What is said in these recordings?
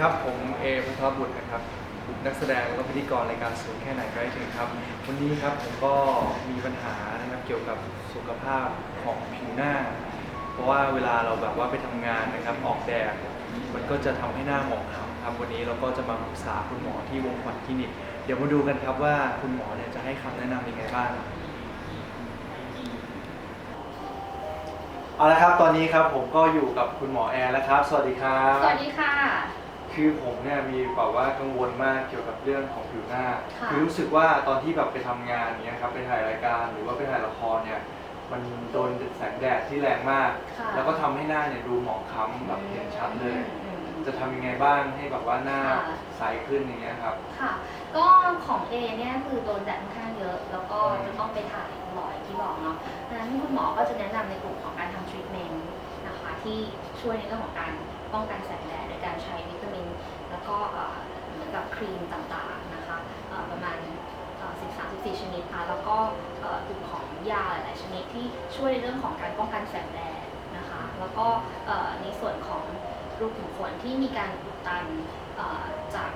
ครับ ผมเอพัทพบุตรนะครับนักแสดงแล้วก็พิธีกรรายการสูงแค่ไหนก็ได้ถึงครับ วันนี้ครับผมก็มีปัญหานะครับเกี่ยวกับสุขภาพของผิวหน้า เพราะว่าเวลาเราแบบว่าไปทำงานนะครับออกแดดมันก็จะทำให้หน้าหมองคล้ำครับวันนี้เราก็จะมาปรึกษาคุณหมอที่วงขวัญคลินิก เดี๋ยวมาดูกันครับว่าคุณหมอเนี่ยจะให้คำแนะนำยังไงบ้างเอาละครับตอนนี้ครับผมก็อยู่กับคุณหมอแอร์แล้วครับ สวัสดีครับ สวัสดีค่ะ คือผมเนี่ยมีแบบว่ากังวลมากเกี่ยวกับเรื่องของผิวหน้าค่ะ อรู้สึกว่าตอนที่แบบไปทำงานเนี้ยครับไปถ่ายรายการหรือว่าไปถ่ายละครเนี่ยมันโดนแสงแดดที่แรงมาก ค่ะแล้วก็ทำให้หน้าเนี่ยดูหมองคล้ำแบบเห็นชัดเลย อืม จะทำยังไงบ้างให้แบบว่าหน้าค่ะ ใสขึ้นอย่างเงี้ยครับ ค่ะ ก็ของเอเนี่ยคือโดนแดดค่อนข้างเยอะ แล้วก็อืมจะต้องไปถ่ายบ่อยที่บอกเนาะดังนั้นคุณหมอก็จะแนะนำในกลุ่มของการทำทรีทเมนต์นะคะที่ ช่วยในเรื่องของการป้องกันแสงแดดโดยการใช้วิตามิน แล้วก็เหมือนกับครีมต่างๆนะคะประมาณ 13-14 ชนิดค่ะแล้วก็ตุกลุ่มของยาหลายๆชนิดที่ช่วยในเรื่องของการป้องกันแสงแดดนะคะแล้วก็ในส่วนของรูขุมขนที่มีการอุดตันจาก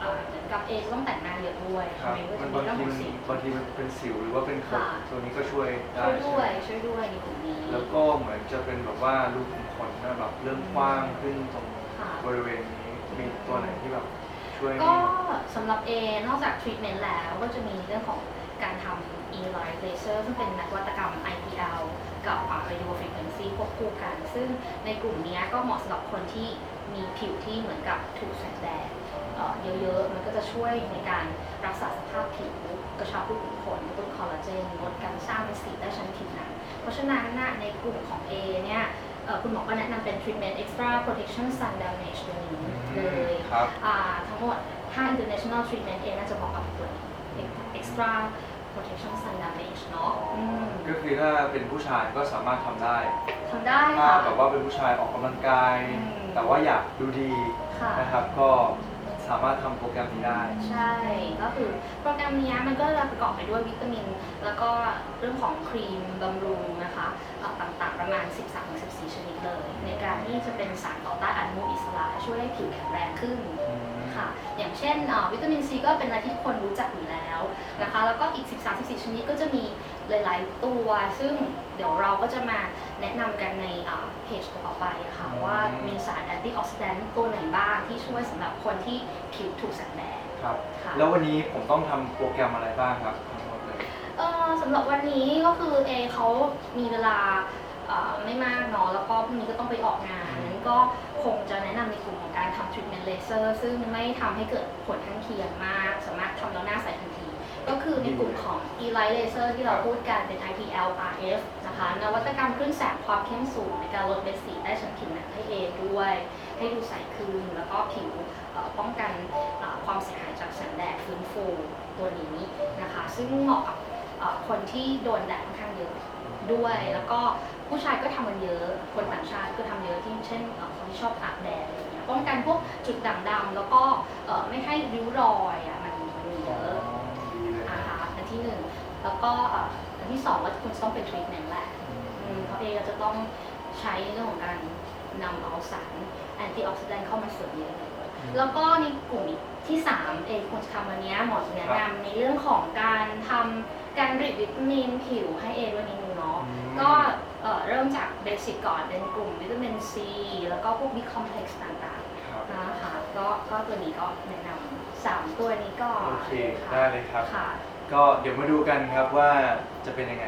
เอ่อเหมือนกับเอจะต้องแต่งหน้าเยอะด้วยคใช่รับไหมก็มัจะนมีบางเรื่องทีของมันสิวบางทีมันเป็นสิวหรือว่าเป็นขนค่ะตัวนี้ก็ช่วยได้ช่วยด้วยใช่ไหมช่วยด้วยในกลุ่มนี้ แล้วก็เหมือนจะเป็นแบบว่ารูขุมขนเนี่ยแบบเริ่มกว้างขึ้นตรงค่ะ บริเวณนี้มีตัวไหนที่แบบช่วยก็สำหรับเอนอกจากทรีทเมนต์แล้วก็จะมีเรื่องของการทำ e l i g h t laser ซึ่งเป็นนวัตกรรม IPL กับ radio frequency ควบคู่กัน ซึ่งในกลุ่มเนี้ยก็เหมาะสำหรับคนที่มีผิวที่เหมือนกับถูกแสงแดด เอ่อเยอะๆ มันก็จะช่วยในการรักษาสภาพผิวกระชับรูขุมขนลดคอลลาเจนลดการสร้างเม็ดสีใต้ชั้นผิวหนังเพราะฉะนั้นน่ะในกลุ่มของ A เนี่ยเอ่อคุณหมอก็แนะนำเป็น treatment extra protection sun damage ตัวนี้อืเลมยครับอ่าทั้งหมด 5 international treatment เองน่าจะเหมาะกับตัวนี้ extra protection sun damage เนาะอืมก็คือถ้าเป็นผู้ชายก็สามารถทำได้ทำได้ถ้าค่ะแบบว่าเป็นผู้ชายออกกำลังกายอืมแต่ว่าอยากดูดีค่ะนะครับก็ สามารถทำโปรแกรมนี้ได้ ใช่ ก็คือโปรแกรมเนี้ยมันก็จะประกอบไปด้วยวิตามิน แล้วก็เรื่องของครีมบำรุงนะคะเอ่อต่างๆประมาณ 13-14 ชนิดเลย ในการที่จะเป็นสารต่อต้านอนุมูลอิสระช่วยให้ผิวแข็งแรงขึ้น ค่ะอย่างเช่นเอ่อวิตามินซีก็เป็นอะไรที่คนรู้จักอยู่แล้วนะคะ แล้วก็อีก 13 14 ชนิดก็จะมี หลายๆ ตัว ซึ่งเดี๋ยวเราก็จะมาแนะนำกันในเอ่อเพจต่อไปอะค่ะอืมว่ามีสารแอนตี้ออกซิแดนต์ตัวไหนบ้างที่ช่วยสำหรับคนที่ผิวถูกแสงแดดครับ ค่ะ แล้ววันนี้ผมต้องทำโปรแกรมอะไรบ้างครับทั้งหมดเลย เออสำหรับวันนี้ก็คือเอเขามีเวลาเอ่อไม่มากเนาะแล้วก็พรุ่งนี้ก็ต้องไปออกงานนั้นก็คงจะแนะนำในกลุ่มของการทำทรีทเมนต์เลเซอร์ซึ่งไม่ทำให้เกิดผลข้างเคียงมาก สามารถทำแล้วหน้าใสทันที ก็คือในกลุ่มของ e light laser ที่เราพูดกันเป็น IPL RF นะคะนวัตกรรมคลื่นแสงความเข้มสูงในการลดเม็ดสีใต้ชั้นผิวหนังให้เอด้วย ให้ดูใสขึ้นแล้วก็ผิวป้องกันความเสียหายจากแสงแดดฟื้นฟูตัวนี้นะคะ ซึ่งเหมาะกับคนที่โดนแดดค่อนข้างเยอะด้วย แล้วก็ผู้ชายก็ทำกันเยอะ คนต่างชาติก็ทำเยอะที่เช่นคนที่ชอบอาบแดดอะไรอย่างเงี้ยป้องกันพวกจุดด่างดำแล้วก็ไม่ให้ริ้วรอยอะมันมันมีเยอะ ที่หนึ่งแล้วก็เอ่ออันที่สองก็คุณต้องเป็นทรีทเมนต์แหละอืมเพราะเอก็จะต้องใช้เรื่องของการนำเอาสารแอนตี้ออกซิแดนต์เข้ามาเสริมเยอะเลยแล้วก็ในกลุ่มที่3เองควรจะทำวันนี้หมอจะแนะนำในเรื่องของการทำการผลิตวิตามินผิวให้เอด้วยนิดนึงเนาะอืมก็เอ่อเริ่มจากเบสิกก่อนเป็นกลุ่มวิตามินซีแล้วก็พวกบิคอมเพล็กซ์ต่างครับๆนะคะก็ก็ตัวนี้ก็แนะนำสามตัวนี้ก่อนโอเคค่ะได้เลยครับค่ะ ก็เดี๋ยวมาดูกันครับว่าจะเป็นยังไง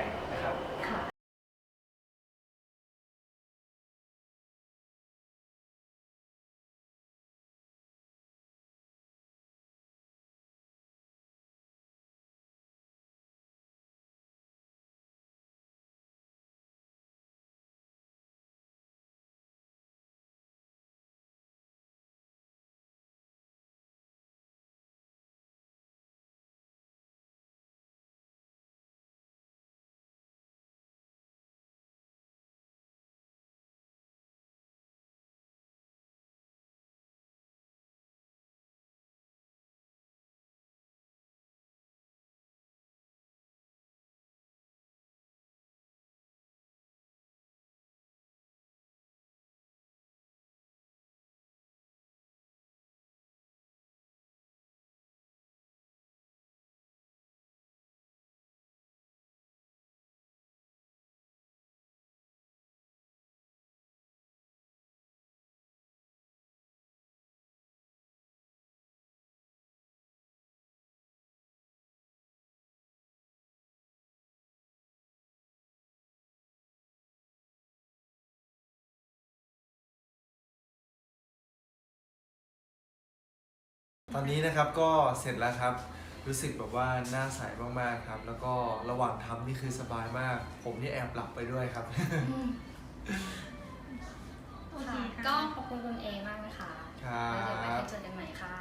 ตอนนี้นะครับก็เสร็จแล้วครับ รู้สึกแบบว่าหน้าใสมากๆครับ แล้วก็ระหว่างทำนี่คือสบายมาก ผมนี่แอบหลับไปด้วยครับค่ะ ก็ขอบคุณคุณเอมากนะคะครับแล้วเดี๋ยวไว้เจอกันใหม่ค่ะ